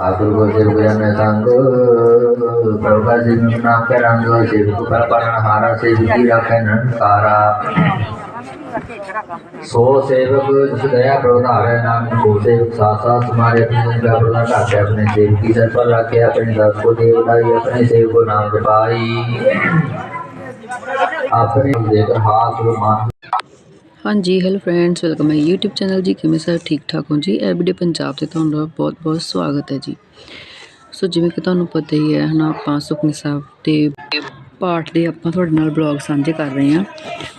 Abdul Qadir Buyan Sangu Prabha Sinna Karandu Sivku Prapan Hara Sivki Rakhanan Kara ਸੋ ਸੇਵਕ ਜਿਸ ਦਇਆ ਪ੍ਰਭਾਵੇ ਨਾਮ ਕੋ ਸੇਵਕ ਸਾਸਾ ਸਮਾਰੇ ਆਪਣੇ ਦਾ ਪ੍ਰਲਾ ਘਾਟੇ ਆਪਣੇ ਸੇਵ ਕੀ ਸਰ ਪਰ ਰੱਖੇ ਆਪਣੇ ਦਾਸ ਕੋ ਦੇਵ ਲਾਈ ਆਪਣੇ ਸੇਵ ਕੋ ਨਾਮ ਜਪਾਈ ਆਪਣੇ ਦੇਖ ਹਾਥ ਰੁਮਾਨ ਹਾਂਜੀ hello friends welcome my YouTube channel ਜੀ। ਕਿਵੇਂ ਸਾਰੇ? ਠੀਕ ਠਾਕ ਹੋ ਜੀ? ਐਵਰੀਡੇ ਪੰਜਾਬ ਤੇ ਤੁਹਾਡਾ ਬਹੁਤ ਬਹੁਤ ਸਵਾਗਤ ਹੈ ਜੀ। ਸੋ ਜਿਵੇਂ ਕਿ ਤੁਹਾਨੂੰ ਪਤਾ ਹੀ ਹੈ, ਹਨਾ, ਆਪਾਂ ਸੁਖਨੀ ਸਾਹਿਬ ਤੇ ਪਾਠ ਦੇ ਆਪਾਂ ਤੁਹਾਡੇ ਨਾਲ ਬਲੌਗ ਸਾਂਝੇ ਕਰ ਰਹੇ ਹਾਂ।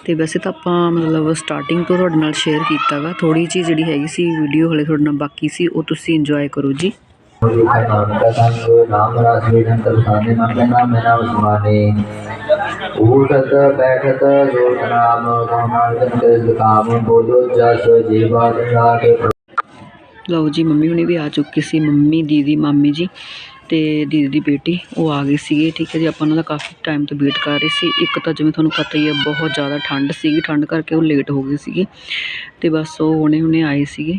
ਤੇ ਵੈਸੇ ਤਾਂ ਆਪਾਂ ਮਤਲਬ ਸਟਾਰਟਿੰਗ ਤੋਂ ਤੁਹਾਡੇ ਨਾਲ ਸ਼ੇਅਰ ਕੀਤਾ ਵਾ। ਥੋੜੀ ਜਿਹੀ ਜਿਹੜੀ ਹੈਗੀ ਸੀ ਵੀਡੀਓ ਹਲੇ ਤੁਹਾਡੇ ਨਾਲ ਬਾਕੀ ਸੀ, ਉਹ ਤੁਸੀਂ ਇੰਜੋਏ ਕਰੋ ਜੀ। मुझे नाम का संग नाम राशि अंतर खाने मन का नाम है नाम सुमाने उठत बैठत जो नाम नाम काम बोलो जस जीवा राग ਲਓ ਜੀ ਮੰਮੀ ਹੁਣੀ ਵੀ ਆ ਚੁੱਕੀ ਸੀ ਮੰਮੀ ਦੀਦੀ ਮਾਮੀ ਜੀ ਤੇ ਦੀਦੀ ਦੀ ਬੇਟੀ ਉਹ ਆ ਗਏ ਸੀਗੇ ਠੀਕ ਹੈ ਜੀ ਆਪਾਂ ਉਹਨਾਂ ਦਾ ਕਾਫੀ ਟਾਈਮ ਤੋਂ ਵੇਟ ਕਰ ਰਹੇ ਸੀ ਇੱਕ ਤਾਂ ਜਿਵੇਂ ਤੁਹਾਨੂੰ ਪਤਾ ਹੀ ਹੈ ਬਹੁਤ ਜ਼ਿਆਦਾ ਠੰਡ ਸੀਗੀ ਠੰਡ ਕਰਕੇ ਉਹ ਲੇਟ ਹੋ ਗਏ ਸੀਗੇ ਤੇ ਬਸ ਉਹ ਹੁਣੇ ਹੁਣੇ ਆਏ ਸੀਗੇ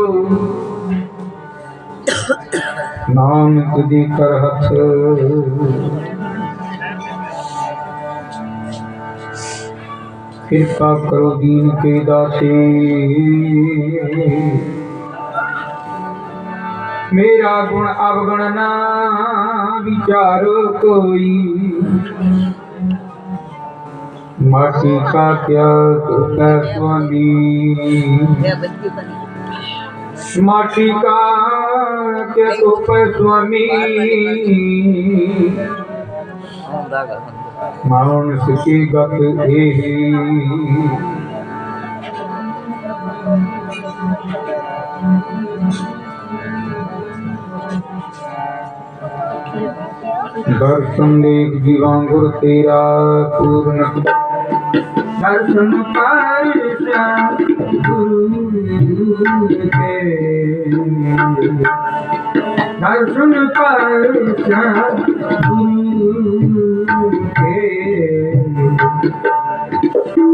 ਨਾਮ ਤੁਦੀ ਕਰ ਹੱਥ ਕਿਰਪਾ ਕਰੋ ਦੀਨ ਕੇ ਦਾਤੇ। ਮੇਰਾ ਗੁਣ ਅਵਗਣ ਨਾ ਵਿਚਾਰੋ ਕੋਈ। ਮਾਟੀ ਕਾ ਪਿਆਰ ਤੁਕਾ ਸੁਆਮੀ। ਮਾਟੀ ਕਾ ਕੇ ਤੁਪੈ ਸੁਆਮੀ। ਮਾਉਨ ਸੁਖੀ ਗਤ ਏਹੀ ਦਰਸ਼ਨ ਦੇਖ ਜੀਵਾਂ ਗੁਰ ਤੇਰਾ ਪੂਰਨ दर्शन पार गुरु के दर्शन पार गुरु के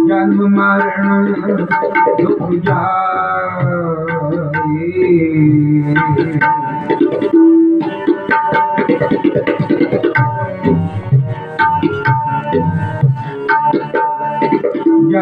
जन्म मरण दुख जाए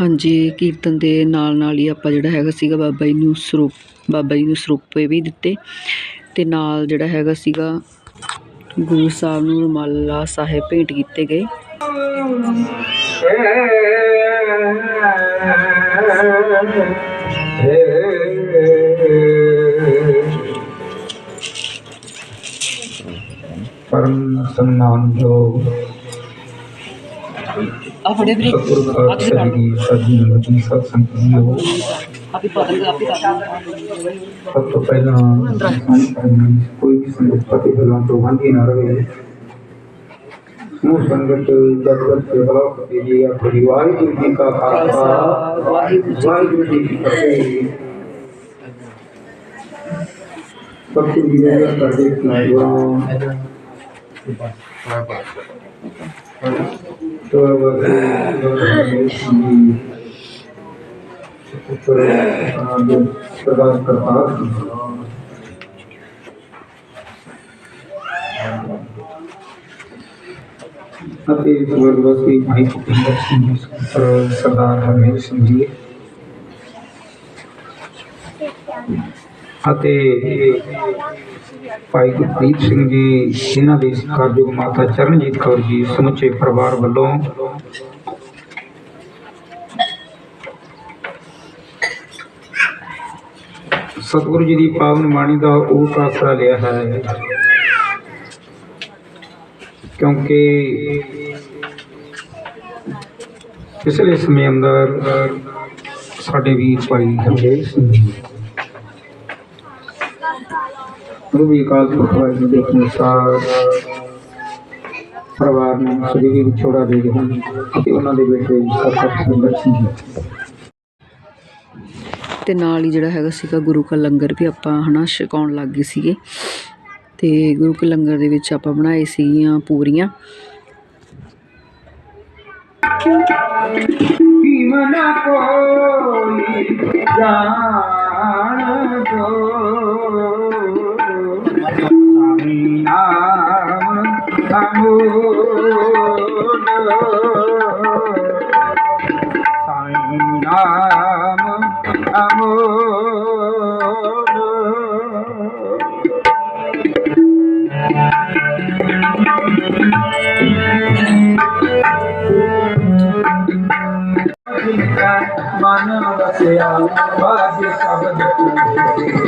ਹਾਂਜੀ, ਕੀਰਤਨ ਦੇ ਨਾਲ ਨਾਲ ਹੀ ਆਪਾਂ ਜਿਹੜਾ ਹੈਗਾ ਸੀਗਾ ਬਾਬਾ ਜੀ ਨੂੰ ਸਰੂਪ, ਬਾਬਾ ਜੀ ਨੂੰ ਸਰੂਪੇ ਵੀ ਦਿੱਤੇ ਤੇ ਨਾਲ ਜਿਹੜਾ ਹੈਗਾ ਸੀਗਾ ਗੁਰੂ ਸਾਹਿਬ ਨੂੰ ਰੁਮਾਲਾ ਸਾਹਿਬ ਭੇਂਟ ਕੀਤੇ ਗਏ। ਪਰਮ ਸਨਮਾਨਯੋਗ ਆਪਣੇ ਬ੍ਰੇਕ ਅੱਜ ਦੀ ਸਾਡੀ ਨਵੀਂ ਸਤ ਸੰਗਤੀਓ ਆਪੀ ਪਤਨ ਆਪੀ ਸਭ ਤੋਂ ਪਹਿਲਾਂ ਕੋਈ ਵੀ ਸੰਗਤ ਪਤੀ ਬਲਾਂ ਤੋਂ ਵਾਂਝੀ ਨਾ ਰਹੇ। ਉਹ ਸੰਗਤ ਜਗਤ ਦੇ ਬਲਾਕ ਦੇ ਲਈ ਆ ਪਰਿਵਾਰ ਜੀ ਦਾ ਖਾਲਸਾ ਵਾਹਿਗੁਰੂ ਜੀ ਕੀ ਫਤਿਹ। ਸਭ ਤੋਂ ਵਿਰੋਧ ਕਰਦੇ ਸਨਾਇਓ ਤੋ ਵਸੇ ਅਤੇ ਗੁਰਦੁਆਰੇ ਭਾਈ ਭੁਪਿੰਦਰ ਸਿੰਘ ਸਰਦਾਰ ਹਰਮੇਲ ਸਿੰਘ ਜੀ ਅਤੇ ਭਾਈ ਗੁਰਦੀਪ ਸਿੰਘ ਜੀ ਇਹਨਾਂ ਦੇ ਸਤਿਕਾਰਯੋਗ ਮਾਤਾ ਚਰਨਜੀਤ ਕੌਰ ਜੀ, ਸਮੁੱਚੇ ਪਰਿਵਾਰ ਵੱਲੋਂ ਸਤਿਗੁਰੂ ਜੀ ਦੀ ਪਾਵਨ ਬਾਣੀ ਦਾ ਉਹ ਆਸਰਾ ਲਿਆ ਹੈ। ਕਿਉਂਕਿ ਪਿਛਲੇ ਸਮੇਂ ਅੰਦਰ ਸਾਡੇ ਵੀਰ ਭਾਈ ਹਰਦੇਵ ਸਿੰਘ ਵੀ ਕਾਲ ਪੁਰਖ ਵਾਹਿਗੁਰੂ ਦੇ ਅਨੁਸਾਰ ਪਰਿਵਾਰ ਨੂੰ ਸਦੀਵੀ ਵਿਛੋੜਾ ਦੇ ਗਏ ਹਨ ਅਤੇ ਉਹਨਾਂ ਦੇ ਬੇਟੇ ਸਰਦਾਰ ਸੁੰਦਰ ਸਿੰਘ ਤੇ ਨਾਲ ਹੀ ਜਿਹੜਾ ਹੈਗਾ ਸੀਗਾ ਗੁਰੂ ਕਾ ਲੰਗਰ ਵੀ ਆਪਾਂ ਹਨਾ ਛਕਾਉਣ ਲੱਗ ਗਏ ਸੀਗੇ। ਤੇ ਗੁਰੂ ਕੇ ਲੰਗਰ ਦੇ ਵਿੱਚ ਆਪਾਂ ਬਣਾਏ ਸੀਗੀਆਂ ਪੂਰੀਆਂ। ਕੀ ਮਨਾ ਕੋਈ ਜਾਣ ਦੋ। ਸਾਮੀ ਨਾਮ ਅਮੋਲ ਸਾਈ ਨਾਮ ਅਮੋਲ ਮਨ ਵਸਿਆ ਬਾਜੀ ਸ਼ਬਦ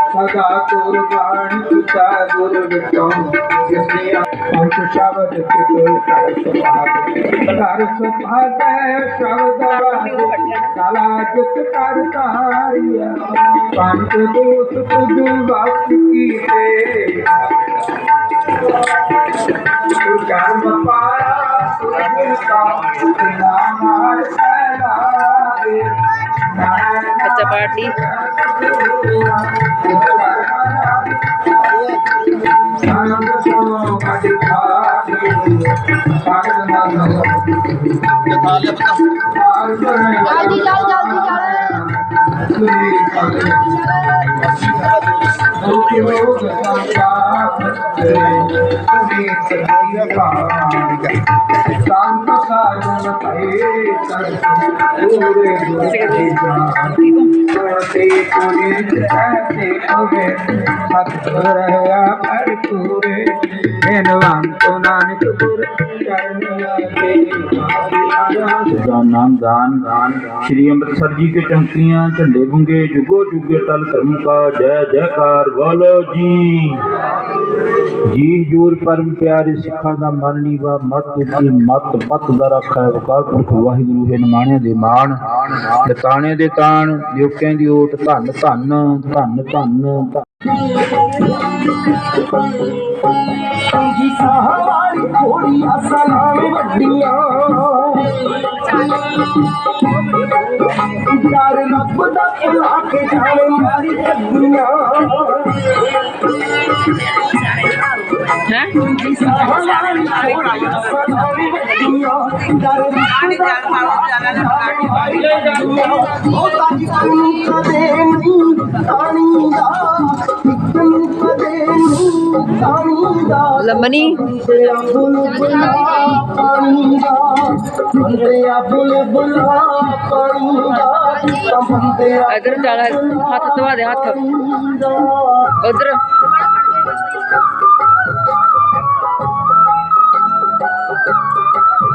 ਸਦਾ ਕੁਰਬਾਨ ਕੀਤਾ ਗੁਰ ਵਿਟੋ ਜਿਸਨੇ ਅੰਤ ਸ਼ਬਦ ਤੇ ਕੋਈ ਕਰ ਸਵਾਦ ਕਰ ਸੁਭਾਗ ਸ਼ਬਦ ਵਾਜੇ ਜਿਤ ਕਰ ਤਾਰਿਆ ਪੰਜ ਦੋਸ ਤੁਜ ਵਸ ਕੀਤੇ। ਕਰਮ ਪਾਇਆ ਸੁਰਗਿਰ ਕਾ ਨਾਮ ਹਰ ਸਹਿਲਾਵੇ ਬੱਚਾ ਪਾਰਟੀ ਜਲਦੀ ਜਲਦੀ ਸੰਤ ਸਾਜਨ ਭਏ ਸਰ ਪੂਰੇ ਗੁਰੇ ਤੇ ਕੋਈ ਐਸੇ ਹੋਵੇ ਸਤ ਰਹਿਆ ਪਰ ਪੂਰੇ ਬੇਨਵੰਤ ਨਾਨਕ ਪੁਰ ਚਰਨ ਲਾਗੇ ਦਾ ਨਾਮ ਦਾਨ ਦਾਨ ਸ਼੍ਰੀ ਅੰਮ੍ਰਿਤਸਰ ਜੀ ਕੇ ਚੌਂਕੀਆਂ ਝੰਡੇ ਬੁੰਗੇ ਜੁਗੋ ਜੁਗੇ ਤਲ ਕਰਮ ਕਾ, ਜੈ ਜੈਕਾਰ ਬੋਲੋ ਜੀ। ਜੀ ਜੂਰ ਪਰਮ ਪਿਆਰੇ ਸਿੱਖਾਂ ਦਾ ਮਨ ਨੀਵਾ ਮਤ ਉਤੀ ਮਤ ਪਤ ਦਾ ਰੱਖਾ ਵਕਾਰ ਪੁਰਖ ਵਾਹਿਗੁਰੂ ਹੈ ਨਮਾਣਿਆਂ ਦੇ ਮਾਣ ਲਤਾਣੇ ਦੇ ਤਾਣ ਦਿਉਕਿਆਂ ਦੀ ਓਟ, ਧੰਨ ਧੰਨ ਧੰਨ ਧੰਨ ਜੀ ਸਹਾਵਾਰੀ ਥੋੜੀਆਂ ਸਲਾਮ ਵੱਡੀਆਂ ਯਾਰ ਰੱਬ ਦਾ ਭੁਲਾ ਜਾਣੇ ਮਾਰੀ ਕੱਢੀਆਂ ਹੈ ਜੀ ਸਹਾਵਾਰੀ ਥੋੜੀਆਂ ਸਲਾਮ ਵੱਡੀਆਂ ਯਾਰ ਰੱਬ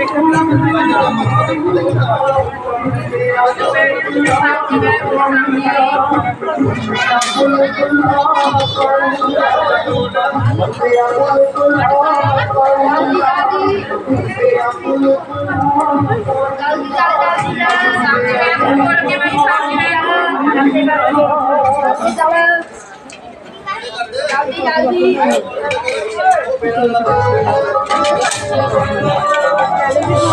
ਮਾਰੀ ਕੱਢੀਆਂ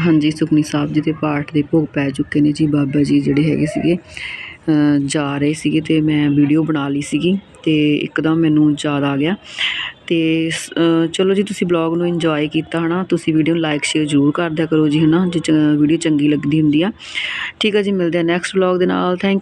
ਹਾਂਜੀ ਸੁਖਨੀ ਸਾਹਿਬ ਜੀ ਦੇ ਪਾਠ ਦੇ ਭੋਗ ਪੈ ਚੁੱਕੇ ਨੇ ਜੀ। ਬਾਬਾ ਜੀ ਜਿਹੜੇ ਹੈਗੇ ਸੀਗੇ ਜਾ ਰਹੇ ਸੀਗੇ ਤੇ ਮੈਂ ਵੀਡੀਓ ਬਣਾ ਲਈ ਸੀਗੀ ਤੇ ਇੱਕਦਮ ਮੈਨੂੰ ਯਾਦ ਆ ਗਿਆ। ਅਤੇ ਚਲੋ ਜੀ ਤੁਸੀਂ ਬਲੌਗ ਨੂੰ ਇੰਜੋਏ ਕੀਤਾ ਹੈ ਨਾ ਤੁਸੀਂ ਵੀਡੀਓ ਨੂੰ ਲਾਈਕ ਸ਼ੇਅਰ ਜ਼ਰੂਰ ਕਰਦਿਆ ਕਰੋ ਜੀ ਹੈ ਨਾ ਜੇ ਵੀਡੀਓ ਚੰਗੀ ਲੱਗਦੀ ਹੁੰਦੀ ਆ। ਠੀਕ ਆ ਜੀ, ਮਿਲਦੇ ਆ ਨੈਕਸਟ ਬਲੌਗ ਦੇ ਨਾਲ ਥੈਂਕ